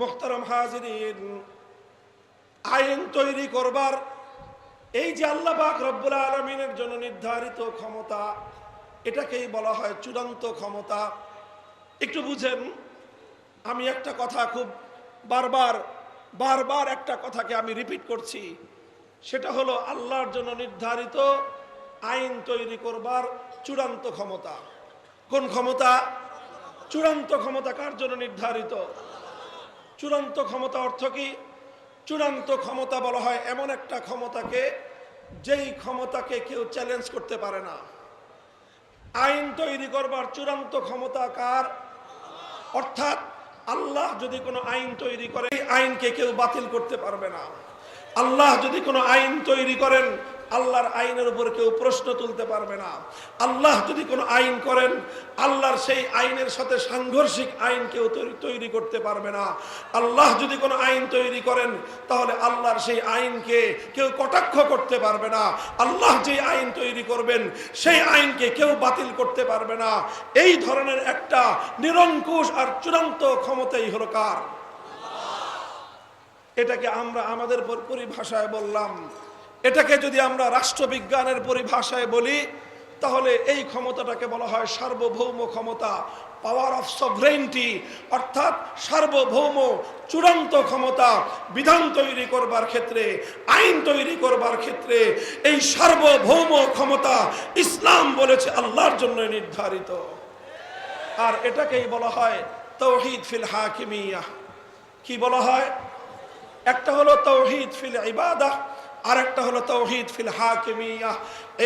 মোহতারাম হাজিরিন, আইন তৈরি করবার এই যে আল্লাহ পাক রব্বুল আলমিনের জন্য নির্ধারিত ক্ষমতা, এটাকেই বলা হয় চূড়ান্ত ক্ষমতা। একটু বুঝেন, আমি একটা কথা খুব বারবার বারবার একটা কথাকে আমি রিপিট করছি। সেটা হলো আল্লাহর জন্য নির্ধারিত আইন তৈরি করবার চূড়ান্ত ক্ষমতা। কোন ক্ষমতা? চূড়ান্ত ক্ষমতা কার জন্য নির্ধারিত? চূড়ান্ত ক্ষমতা অর্থ কি? চূড়ান্ত ক্ষমতা বলা হয় এমন একটা ক্ষমতাকে যেই ক্ষমতাকে কেউ চ্যালেঞ্জ করতে পারে না। আইন তৈরি করবার চূড়ান্ত ক্ষমতা কার? অর্থাৎ আল্লাহ যদি কোনো আইন তৈরি করে আইনকে কেউ বাতিল করতে পারবে না। আল্লাহ যদি কোনো আইন তৈরি করেন আল্লাহর আইনের উপর কেউ প্রশ্ন তুলতে পারবে না। আল্লাহ যদি কোনো আইন করেন, আল্লাহর সেই আইনের সাথে সাংঘর্ষিক আইন কেউ তৈরি- করতে পারবে না। আল্লাহ যদি কোনো আইন তৈরি করেন, তাহলে আল্লাহর সেই আইনকে কেউ কটাক্ষ করতে পারবে না। আল্লাহ যে আইন তৈরি করবেন, সেই আইনকে কেউ বাতিল করতে পারবে না। এই ধরনের একটা নিরঙ্কুশ আর চূড়ান্ত ক্ষমতাই হলো কার? এটাকে আমরা আমাদের পর- পরিভাষায় বললাম এটাকে যদি আমরা রাষ্ট্রবিজ্ঞানের পরিভাষায় বলি, তাহলে এই ক্ষমতাটাকে বলা হয় সার্বভৌম ক্ষমতা পাওয়ার অফ সভরেন্টি অর্থাৎ সার্বভৌম চূড়ান্ত ক্ষমতা, বিধান তৈরি করবার ক্ষেত্রে, আইন তৈরি করবার ক্ষেত্রে এই সার্বভৌম ক্ষমতা ইসলাম বলেছে আল্লাহর জন্য নির্ধারিত। আর এটাকেই বলা হয় তৌহিদ ফিল হাকিমিয়া। কি বলা হয়? একটা হলো তৌহিদ ফিল ইবাদা আর একটা হলো তৌহিদ ফিল হাকিমিয়া।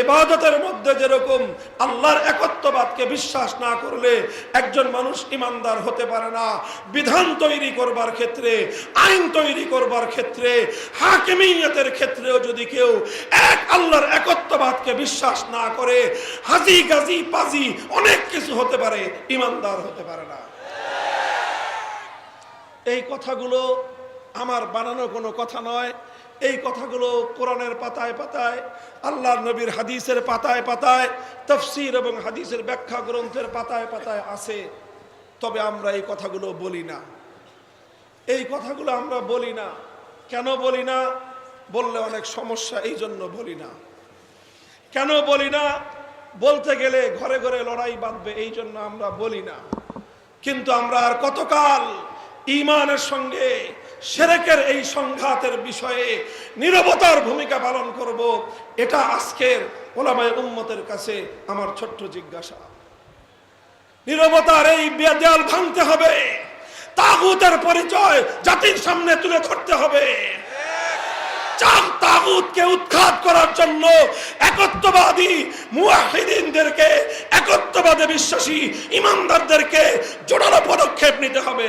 ইবাদতের মধ্যে যেরকম আল্লাহর একত্ববাদকে বিশ্বাস না করলে একজন মানুষ ইমানদার হতে পারে না, বিধান তৈরি করবার ক্ষেত্রে, আইন তৈরি করবার ক্ষেত্রে, হাকিমিয়তের ক্ষেত্রেও যদি কেউ এক আল্লাহর একত্ববাদকে বিশ্বাস না করে, হাজি গাজি পাজি অনেক কিছু হতে পারে, ইমানদার হতে পারে না। এই কথাগুলো আমার বানানো কোনো কথা নয়। এই কথাগুলো কোরআনের পাতায় পাতায় আল্লাহ নবীর হাদিসের পাতায় পাতায়, তফসির এবং হাদিসের ব্যাখ্যা গ্রন্থের পাতায় পাতায় আছে। তবে আমরা এই কথাগুলো বলি না। এই কথাগুলো আমরা বলি না। কেন বলি না? বললে অনেক সমস্যা এই জন্য বলি না। কেন বলি না? বলতে গেলে ঘরে ঘরে লড়াই বাঁধবে এই জন্য আমরা বলি না। কিন্তু আমরা আর কতকাল ইমানের সঙ্গে সেরেকের এই সংঘাতের বিষয়ে নিরবতার ভূমিকা পালন করব, এটা আজকের ওলামায় উম্মতের কাছে আমার ছোট্ট জিজ্ঞাসা। নিরবতার এই বেদেয়াল ভাঙতে হবে, তাগুতের পরিচয় জাতির সামনে তুলে ধরতে হবে। উৎখাত করার জন্য একত্ববাদী একত্ববাদে বিশ্বাসী ইমানদারদেরকে জোরালো পদক্ষেপ নিতে হবে।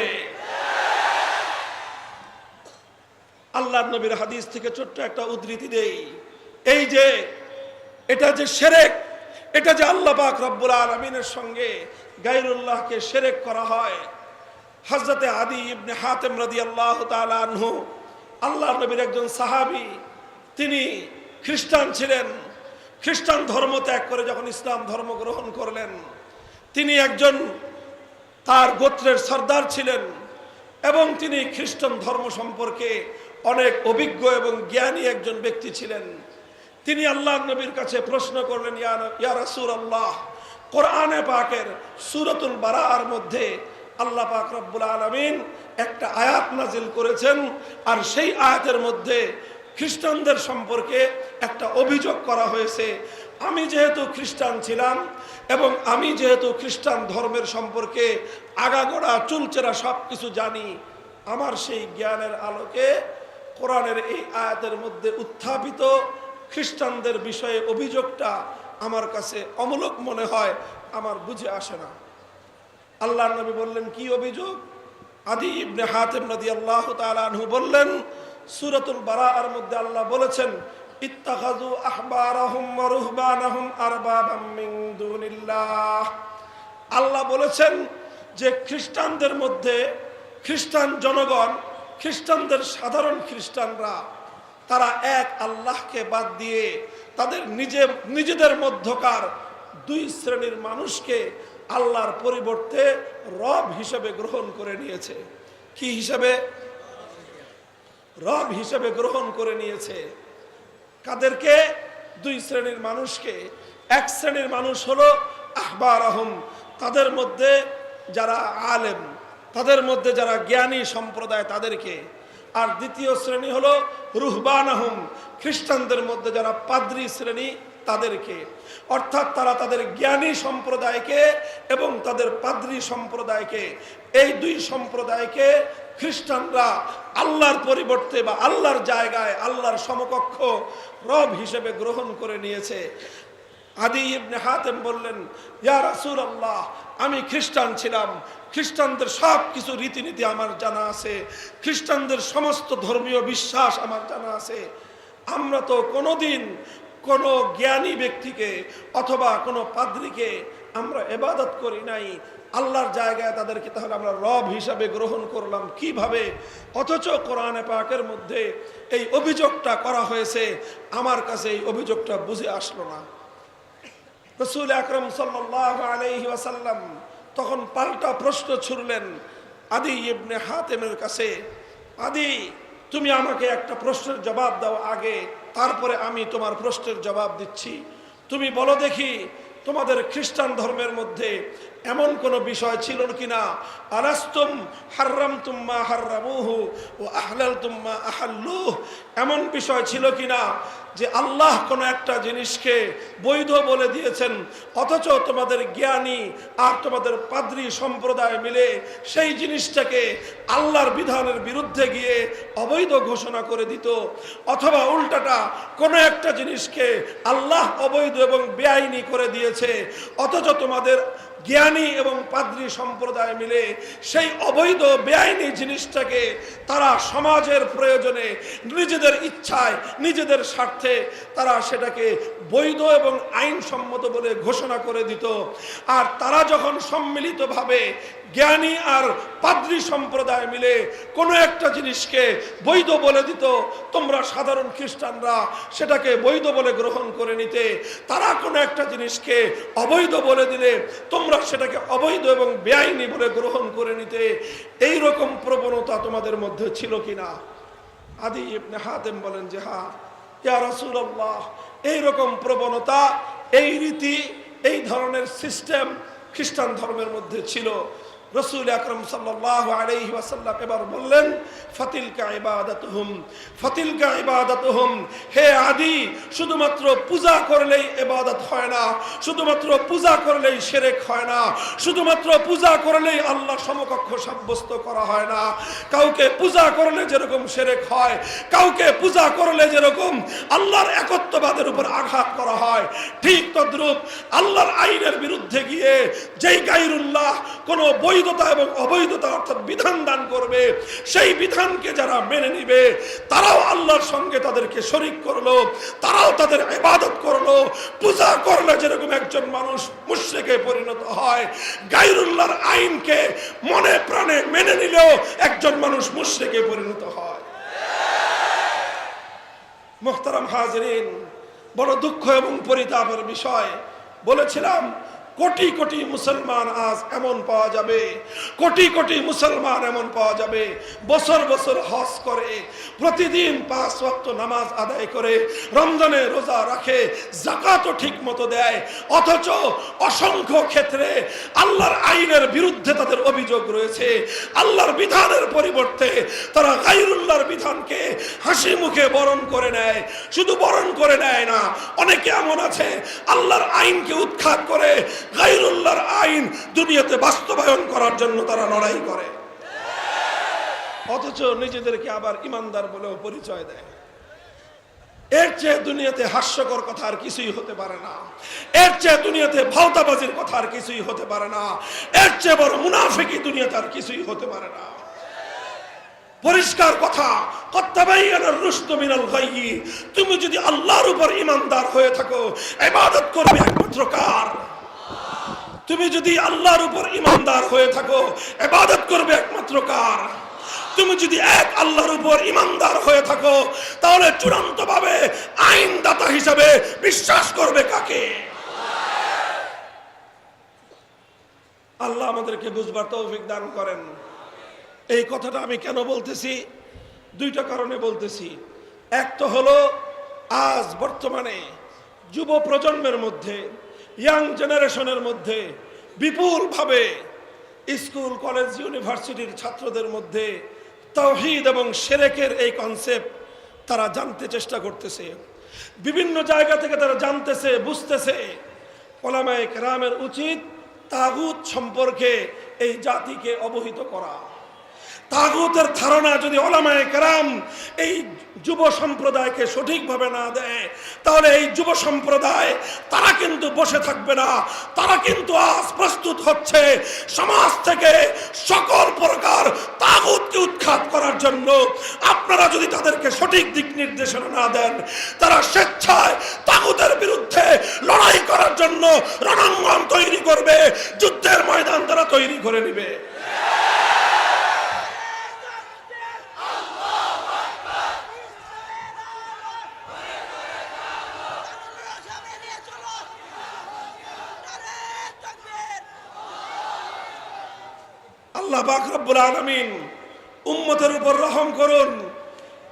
আল্লাহ নবীর হাদিস থেকে ছোট্ট একটা উদ্ধৃতি দেই। এই যে, এটা যে সেরেক, এটা যে আল্লাহ পাক রব্বুল আলমিনের সঙ্গে গাইরুল্লাহকে সেরেক করা হয়। হজরতে আদি ইবনে হাতেম রাদি আল্লাহ আনহু আল্লাহ নবীর একজন সাহাবি, তিনি খ্রিস্টান ছিলেন। খ্রিস্টান ধর্ম ত্যাগ করে যখন ইসলাম ধর্ম গ্রহণ করলেন, তিনি একজন তার গোত্রের সর্দার ছিলেন এবং তিনি খ্রিস্টান ধর্ম সম্পর্কে অনেক অভিজ্ঞ এবং জ্ঞানী একজন ব্যক্তি ছিলেন। তিনি আল্লাহ নবীর কাছে প্রশ্ন করলেন, ইয়া আল্লাহ কোরআনে পাকের সুরতুল বারার মধ্যে আল্লাহ পাক রব্বুল আলমিন একটা আয়াত নাজিল করেছেন আর সেই আয়াতের মধ্যে খ্রিস্টানদের সম্পর্কে একটা অভিযোগ করা হয়েছে। আমি যেহেতু খ্রিস্টান ছিলাম এবং আমি যেহেতু খ্রিস্টান ধর্মের সম্পর্কে আগাগোড়া, চুলচেরা সব কিছু জানি, আমার সেই জ্ঞানের আলোকে কোরআনের এই আয়াতের মধ্যে উত্থাপিত খ্রিস্টানদের বিষয়ে অভিযোগটা আমার কাছে অমূলক মনে হয়, আমার বুঝে আসে না। আল্লাহ নবী বললেন, কি অভিযোগ? আদি ইবনে হাতেম নদী আল্লাহ তালু বললেন, সুরতুল বারার মধ্যে আল্লাহ বলেছেন দুনিল্লাহ। আল্লাহ বলেছেন যে খ্রিস্টানদের মধ্যে খ্রিস্টান জনগণ খ্রিস্টানদের সাধারণ খ্রিস্টানরা, তারা এক আল্লাহকে বাদ দিয়ে তাদের নিজে, নিজেদের মধ্যকার দুই শ্রেণির মানুষকে আল্লাহর পরিবর্তে রব হিসেবে গ্রহণ করে নিয়েছে। কি হিসাবে? রব হিসেবে গ্রহণ করে নিয়েছে। কাদেরকে? দুই শ্রেণির মানুষকে। এক শ্রেণির মানুষ হলো আহবার আহম তাদের মধ্যে যারা আলেম তাদের মধ্যে যারা জ্ঞানী সম্প্রদায় তাদেরকে, আর দ্বিতীয় শ্রেণি হলো রুহবান আহম খ্রিস্টানদের মধ্যে যারা পাদ্রি শ্রেণি তাদেরকে। অর্থাৎ তারা তাদের জ্ঞানী সম্প্রদায়কে এবং তাদের পাদ্রি সম্প্রদায়কে, এই দুই সম্প্রদায়কে খ্রিস্টানরা আল্লাহর পরিবর্তে বা আল্লাহর জায়গায়, আল্লাহর সমকক্ষ রব হিসেবে গ্রহণ করে নিয়েছে। আদি ইবনে হাতেম বললেন, ইয়া রাসূল আল্লাহ আমি খ্রিস্টান ছিলাম। খ্রিস্টানদের সব কিছু রীতিনীতি আমার জানা আছে। খ্রিস্টানদের সমস্ত ধর্মীয় বিশ্বাস আমার জানা আছে। আমরা তো কোনোদিন কোনো জ্ঞানী ব্যক্তিকে অথবা কোনো পাদ্রীকে আমরা এবাদত করি নাই। আল্লাহর জায়গায় তাদেরকে তাহলে আমরা রব হিসাবে গ্রহণ করলাম কীভাবে? অথচ কোরআনে পাকের মধ্যে এই অভিযোগটা করা হয়েছে। আমার কাছে এই অভিযোগটা বুঝে আসলো না। রসুল আকরম ওয়াসাল্লাম তখন পাল্টা প্রশ্ন ছুড়লেন, আদি ইবনে হাতেমের কাছে, আদি, তুমি আমাকে একটা প্রশ্নের জবাব দাও আগে, তারপরে আমি তোমার প্রশ্নের জবাব দিচ্ছি। তুমি বলো দেখি তোমাদের খ্রিস্টান ধর্মের মধ্যে এমন কোন বিষয় ছিল কিনা? আলাস্তুম হার্রাম তুম্মা হার্রামুহু ও আহলাল তুম্মা আহাল্লুহ। এমন বিষয় ছিল কিনা যে আল্লাহ কোনো একটা জিনিসকে বৈধ বলে দিয়েছেন, অথচ তোমাদের জ্ঞানী আর তোমাদের পাদ্রী সম্প্রদায় মিলে সেই জিনিসটাকে আল্লাহর বিধানের বিরুদ্ধে গিয়ে অবৈধ ঘোষণা করে দিত, অথবা উল্টাটা কোনো একটা জিনিসকে আল্লাহ অবৈধ এবং বেআইনি করে দিয়েছে, অথচ তোমাদের জ্ঞানী এবং পাদ্রী সম্প্রদায় মিলে সেই অবৈধ, বেআইনি জিনিসটাকে তারা সমাজের প্রয়োজনে, নিজেদের ইচ্ছায়, নিজেদের স্বার্থে তারা সেটাকে বৈধ এবং আইনসম্মত বলে ঘোষণা করে দিত। আর তারা যখন সম্মিলিতভাবে জ্ঞানী আর পাদ্রী সম্প্রদায় মিলে কোনো একটা জিনিসকে বৈধ বলে দিত। তোমরা সাধারণ খ্রিস্টানরা সেটাকে বৈধ বলে গ্রহণ করে নিতে, তারা কোনো একটা জিনিসকে অবৈধ বলে দিলে তোমরা সেটাকে অবৈধ এবং বেআইনি বলে গ্রহণ করে নিতে। এই রকম প্রবণতা তোমাদের মধ্যে ছিল কিনা? আদি ইবনে হাতেম বলেন যে, হা, ইয়া রাসূলুল্লাহ এই রকম প্রবণতা, এই রীতি, এই ধরনের সিস্টেম খ্রিস্টান ধর্মের মধ্যে ছিল। রসুল আকরম সাল্লাহ ওয়াসাল্লাম এবার বললেন, ফাতিলকা ইবাদাতুহুম ফাতিলকা ইবাদাতুহুম, হে আদি, শুধুমাত্র পূজা করলেই ইবাদত হয় না, শুধুমাত্র পূজা করলেই শিরক হয় না, শুধুমাত্র পূজা করলেই আল্লাহ সমকক্ষ সাব্যস্ত করা হয় না। কাউকে পূজা করলে যেরকম শিরক হয়, কাউকে পূজা করলে যেরকম আল্লাহর একত্ববাদের উপর আঘাত করা হয়, ঠিক তদ্রুপ আল্লাহর আইনের বিরুদ্ধে গিয়ে যেই গাইরুল্লাহ কোনো বৈধতা এবং অবৈধতা অর্থাৎ বিধান দান করবে। সেই বিধানকে যারা মেনে নিবে, তারাও আল্লাহর সঙ্গে তাদেরকে শরিক করল, তারাও তাদের ইবাদত করল। পূজা করলে যেরকম একজন মানুষ মুশ্রিকে পরিণত হয় গাইরুল্লাহর আইনকে মনে প্রাণে মেনে নিলেও একজন মানুষ মুশ্রিকে পরিণত হয়। মোহতারাম হাজরিন, বড় দুঃখ এবং পরিতাপের বিষয়। বলেছিলাম কোটি কোটি মুসলমান আজ এমন পাওয়া যাবে, কোটি কোটি মুসলমান এমন পাওয়া যাবে, বছর বছর হজ করে, প্রতিদিন পাঁচ ওয়াক্ত নামাজ আদায় করে, রমজানে রোজা রাখে জাকাতও ঠিক মতো দেয়, অথচ অসংখ্য ক্ষেত্রে আল্লাহর আইনের বিরুদ্ধে তাদের অভিযোগ রয়েছে, আল্লাহর বিধানের পরিবর্তে তারা গাইরুল্লাহর বিধানকে হাসি মুখে বরণ করে নেয়, শুধু বরণ করে নেয় না, অনেকে এমন আছে, আল্লাহর আইনকে উৎখাত করে গাইরুল্লাহর আইন দুনিয়াতে বাস্তবায়ন করার জন্য তারা লড়াই করে। অথচ নিজেদেরকে আবার ইমানদার বলেও পরিচয় দেয়। এর চেয়ে দুনিয়াতে হাস্যকর কথা আর কিছুই হতে পারে না। এর চেয়ে দুনিয়াতে ভাওতাবাজির কথা আর কিছুই হতে পারে না। এর চেয়ে বড় মুনাফিকি দুনিয়াতে আর কিছুই হতে পারে না। পরিষ্কার কথা তুমি যদি আল্লাহর উপর ইমানদার হয়ে থাকো, ইবাদত করবে একমাত্র কার? তুমি যদি আল্লাহর উপর ইমানদার হয়ে থাকো এবাদত করবে একমাত্র কার? তুমি যদি এক আল্লাহর উপর ইমানদার হয়ে থাকো, তাহলে চূড়ান্ত ভাবে আইনদাতা হিসাবে বিশ্বাস করবে কাকে? আল্লাহ আমাদেরকে বুঝবার তৌফিক দান করেন। এই কথাটা আমি কেন বলতেছি? দুইটা কারণে বলতেছি। এক তো হলো, আজ বর্তমানে যুব প্রজন্মের মধ্যে ইয়াং জেনারেশনের মধ্যে, বিপুলভাবে স্কুল, কলেজ, ইউনিভার্সিটির ছাত্রদের মধ্যে তৌহিদ এবং সেরেকের এই কনসেপ্ট তারা জানতে চেষ্টা করতেছে। বিভিন্ন জায়গা থেকে তারা জানতেছে, বুঝতেছে। ওলামায়ে রামের উচিত তাগুত সম্পর্কে এই জাতিকে অবহিত করা। তাগুতের ধারণা যদি ওলামায়ে কেরাম এই যুব সম্প্রদায়কে সঠিকভাবে না দেয়, তাহলে এই যুব সম্প্রদায়, তারা কিন্তু বসে থাকবে না। তারা কিন্তু আজ প্রস্তুত হচ্ছে সমাজ থেকে সকল প্রকার তাগুতকে উৎখাত করার জন্য। আপনারা যদি তাদেরকে সঠিক দিক নির্দেশনা না দেন, তারা স্বেচ্ছায় তাগুতের বিরুদ্ধে লড়াই করার জন্য রণাঙ্গন তৈরি করবে, যুদ্ধের ময়দান তারা তৈরি করে নেবে। আল্লাহ পাক রব্বুল আলামিন উম্মতের উপর রহম করুন।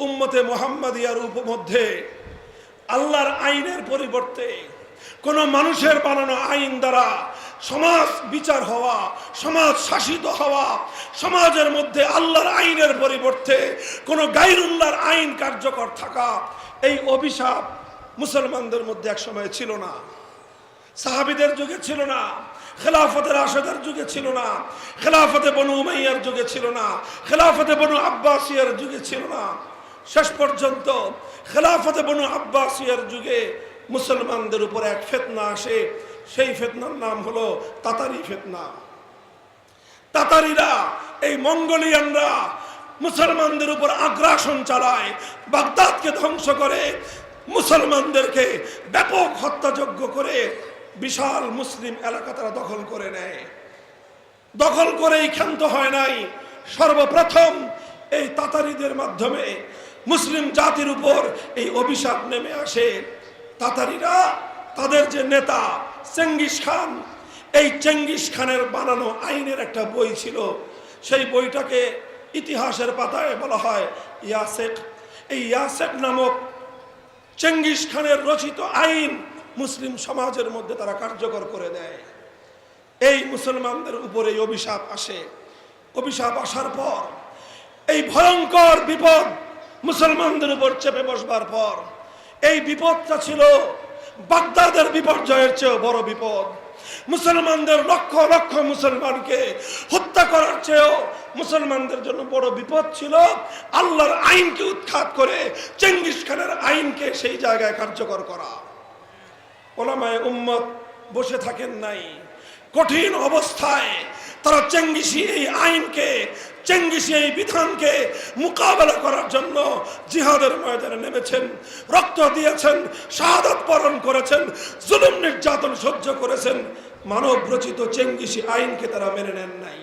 উম্মতে মোহাম্মদিয়ার উপমধ্যে আল্লাহর আইনের পরিবর্তে কোন মানুষের বানানো আইন দ্বারা সমাজ বিচার হওয়া, সমাজ শাসিত হওয়া, সমাজের মধ্যে আল্লাহর আইনের পরিবর্তে কোন গাইরুল্লাহর আইন কার্যকর থাকা এই অভিশাপ মুসলমানদের মধ্যে একসময় ছিল না। সাহাবিদের যুগে ছিল না। খেলাফতের আসাদের যুগে ছিল না। খেলাফতে বনু উমাইয়ার যুগে ছিল না। খেলাফতে বনু আব্বাসিয়ার যুগে ছিল না। শেষ পর্যন্ত খেলাফতে বনু আব্বাসিয়ার যুগে মুসলমানদের উপর এক ফেতনা আসে। সেই ফেতনার নাম হলো তাতারি ফেতনা। তাতারিরা, এই মঙ্গোলিয়ানরা মুসলমানদের উপর আগ্রাসন চালায়, বাগদাদকে ধ্বংস করে, মুসলমানদেরকে ব্যাপক হত্যাযজ্ঞ করে বিশাল মুসলিম এলাকা তারা দখল করে নেয়। দখল করেই ক্ষান্ত হয় নাই। সর্বপ্রথম এই তাতারিদের মাধ্যমে মুসলিম জাতির উপর এই অভিশাপ নেমে আসে। তাতারিরা, তাদের যে নেতা চেঙ্গিস খান, এই চেঙ্গিস খানের বানানো আইনের একটা বই ছিল। সেই বইটাকে ইতিহাসের পাতায় বলা হয় ইয়াসেক। এই ইয়াসেক নামক চেঙ্গিস খানের রচিত আইন মুসলিম সমাজের মধ্যে তারা কার্যকর করে দেয়। এই মুসলমানদের উপরে অভিশাপ আসে। অভিশাপ আসার পর, এই ভয়ঙ্কর বিপদ মুসলমানদের উপর চেপে বসবার পর, এই বিপদটা ছিল বাগদাদের বিপর্যয়ের চেয়েও বড় বিপদ। মুসলমানদের লক্ষ লক্ষ মুসলমানকে হত্যা করার চেয়েও মুসলমানদের জন্য বড় বিপদ ছিল। আল্লাহর আইনকে উৎখাত করে চেঙ্গিস খানের আইনকে সেই জায়গায় কার্যকর করা। ওলামায় উম্মত বসে থাকেন নাই। কঠিন অবস্থায় তারা চেঙ্গিসি এই আইনকে, চেঙ্গিসি এই বিধানকে মোকাবেলা করার জন্য জিহাদের ময়দানে নেমেছেন, রক্ত দিয়েছেন, শাহাদত বরণ করেছেন, জুলুম নির্যাতন সহ্য করেছেন। মানব রচিত চেঙ্গিসি আইনকে তারা মেনে নেন নাই।